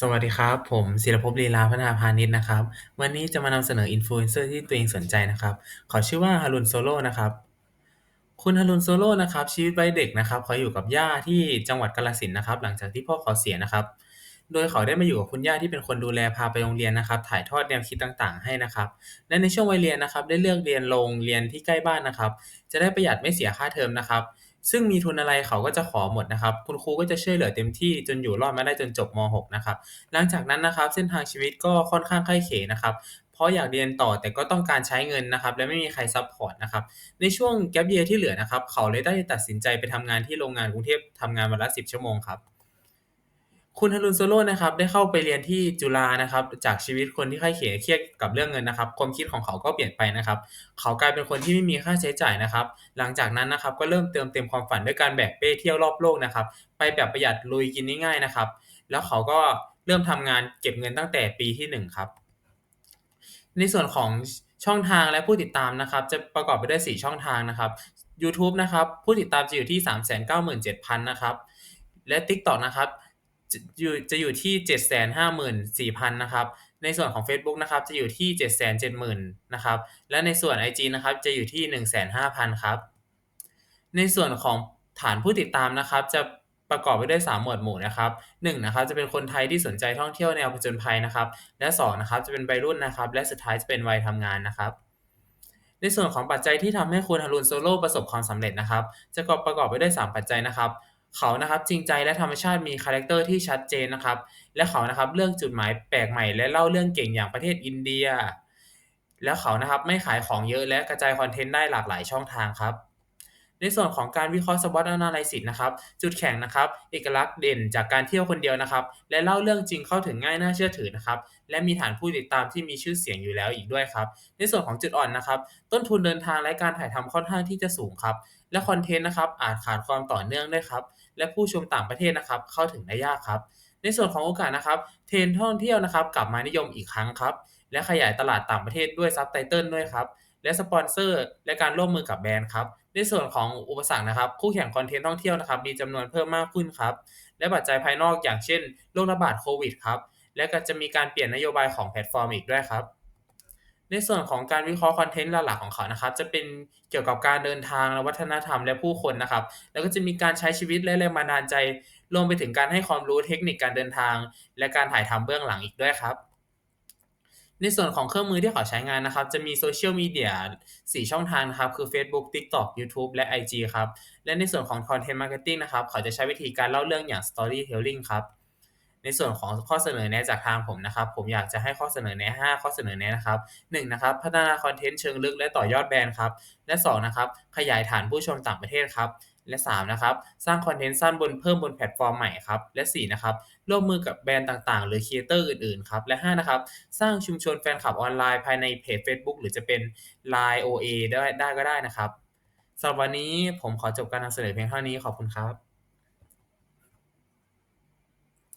สวัสดีครับ ผมศิรภพ ลีลาพัฒนาพานิชนะครับ วันนี้จะมานำเสนอ Influencer ที่ตัวเองสนใจนะครับ เขาชื่อว่า Harun Solo นะครับ คุณ Harun Solo นะครับ ชีวิตวัยเด็กนะครับ เขาอยู่กับย่าที่จังหวัดกาฬสินธุ์นะครับ หลังจากที่พ่อเขาเสียนะครับ โดยเขาได้มาอยู่กับคุณย่าที่เป็นคนดูแลพาไปโรงเรียนนะครับ ถ่ายทอดแนวคิดต่างๆ ให้นะครับ และในช่วงวัยเรียนนะครับ ได้เลือกเรียนโรงเรียนที่ใกล้บ้านนะครับ จะได้ประหยัดไม่เสียค่าเทอมนะครับ ซึ่งมีทุนอะไรเขาก็จะขอหมดนะครับ คุณครูก็จะช่วยเหลือเต็มที่จนอยู่รอดมาได้จนจบม .6 นะครับ หลังจากนั้นนะครับ เส้นทางชีวิตก็ค่อนข้างไขว้เขวนะครับ เพราะอยากเรียนต่อแต่ก็ต้องการใช้เงินนะครับ และไม่มีใครซัพพอร์ตนะครับ ในช่วงแกลบเยียที่เหลือนะครับ เขาเลยได้ตัดสินใจไปทำงานที่โรงงานกรุงเทพทำงานวันละ 10 ชั่วโมงครับ คุณ Harun Solo นะครับได้เข้าไปเรียนที่จุฬานะครับจากชีวิตคนที่ไขว้เขวเครียดกับเรื่องเงินนะครับ ความคิดของเขาก็เปลี่ยนไปนะครับ เขากลายเป็นคนที่ไม่มีค่าใช้จ่ายนะครับ หลังจากนั้นนะครับก็เริ่มเติมเต็มความฝันด้วยการแบกเป้เที่ยวรอบโลกนะครับ ไปแบบประหยัดลุยกินง่ายๆนะครับ แล้วเขาก็เริ่มทำงานเก็บเงินตั้งแต่ปีที่ 1 ครับ ในส่วนของช่องทางและผู้ติดตามนะครับ จะประกอบไปด้วย4ช่องทางนะครับยูทูบนะครับผู้ติดตามจะอยู่ที่ 397,000นะครับและ TikTok นะครับ จะอยู่จะอยู่ที่ 754,000นะครับ ในส่วนของเฟซบุ๊กนะครับจะอยู่ที่ 770,000นะครับ และในส่วนไอจีนะครับจะอยู่ที่ 150,000ครับ ในส่วนของฐานผู้ติดตามนะครับจะประกอบไปด้วย 3 หมวดหมู่นะครับ1นะครับจะเป็นคนไทยที่สนใจท่องเที่ยวแนวผจญภัยนะครับ และ2นะครับจะเป็นวัยรุ่นนะครับ และสุดท้ายจะเป็นวัยทำงานนะครับ ในส่วนของปัจจัยที่ทำให้คุณ Harun Solo ประสบความสำเร็จนะครับ จะประกอบไปด้วย 3 ปัจจัยนะครับ เขานะครับจริงใจและธรรมชาติมีคาแรคเตอร์ที่ชัดเจนนะครับ และเขานะครับเลือกจุดหมายแปลกใหม่ และเล่าเรื่องเก่งอย่างประเทศอินเดีย แล้วเขานะครับไม่ขายของเยอะและกระจายคอนเทนต์ได้หลากหลายช่องทางครับ ในส่วนของการวิเคราะห์ SWOT Analysis นะครับ จุดแข็งนะครับ เอกลักษณ์เด่นจากการเที่ยวคนเดียวนะครับ และเล่าเรื่องจริงเข้าถึงง่ายน่าเชื่อถือนะครับ และมีฐานผู้ติดตามที่มีชื่อเสียงอยู่แล้วอีกด้วยครับ ในส่วนของจุดอ่อนนะครับ ต้นทุนเดินทางและการถ่ายทำค่อนข้างที่จะสูงครับ และคอนเทนต์นะครับ อาจขาดความต่อเนื่องด้วยครับ และผู้ชมต่างประเทศนะครับ เข้าถึงได้ยากครับ ในส่วนของโอกาสนะครับ เทรนท่องเที่ยวนะครับ กลับมานิยมอีกครั้งครับ และขยายตลาดต่างประเทศด้วยซับไตเติลด้วยครับ และสปอนเซอร์ และการร่วมมือกับแบรนด์ครับ ในส่วนของอุปสรรคนะครับ คู่แข่งคอนเทนต์ท่องเที่ยวนะครับ มีจำนวนเพิ่มมากขึ้นครับ และปัจจัยภายนอกอย่างเช่นโรคระบาดโควิดครับ และก็จะมีการเปลี่ยนนโยบายของแพลตฟอร์มอีกด้วยครับ ในส่วนของการวิเคราะห์คอนเทนต์หลักๆของเขานะครับ จะเป็นเกี่ยวกับการเดินทางวัฒนธรรมและผู้คนนะครับ แล้วก็จะมีการใช้ชีวิตและแรงบันดาลใจ รวมไปถึงการให้ความรู้เทคนิคการเดินทาง และการถ่ายทำเบื้องหลังอีกด้วยครับ ในส่วนของเครื่องมือที่เขาใช้งานนะครับ จะมีโซเชียลมีเดีย4ช่องทางนะครับ คือเฟซบุ๊ก TikTok ยูทูบและไอจีครับ และในส่วนของ Content Marketing นะครับ เขาจะใช้วิธีการเล่าเรื่องอย่าง Storytelling ครับ ในส่วนของข้อเสนอแนะจากทางผมนะครับ ผมอยากจะให้ข้อเสนอแนะ5ข้อเสนอแนะนะครับ1นะครับ พัฒนาคอนเทนต์เชิงลึกและต่อยอดแบรนด์ครับ และ2นะครับ ขยายฐานผู้ชมต่างประเทศครับ และ3นะครับ สร้างคอนเทนต์สั้นบนเพิ่มบนแพลตฟอร์มใหม่ครับ และ4นะครับ ร่วมมือกับแบรนด์ต่างๆ หรือครีเอเตอร์อื่นๆ ครับ และ5นะครับ สร้างชุมชนแฟนคลับออนไลน์ภายในเพจเฟซบุ๊กหรือจะเป็น LINE OA ได้ได้ก็ได้นะครับสำหรับวันนี้ผมขอจบการนำเสนอเพียงเท่านี้ขอบคุณครับ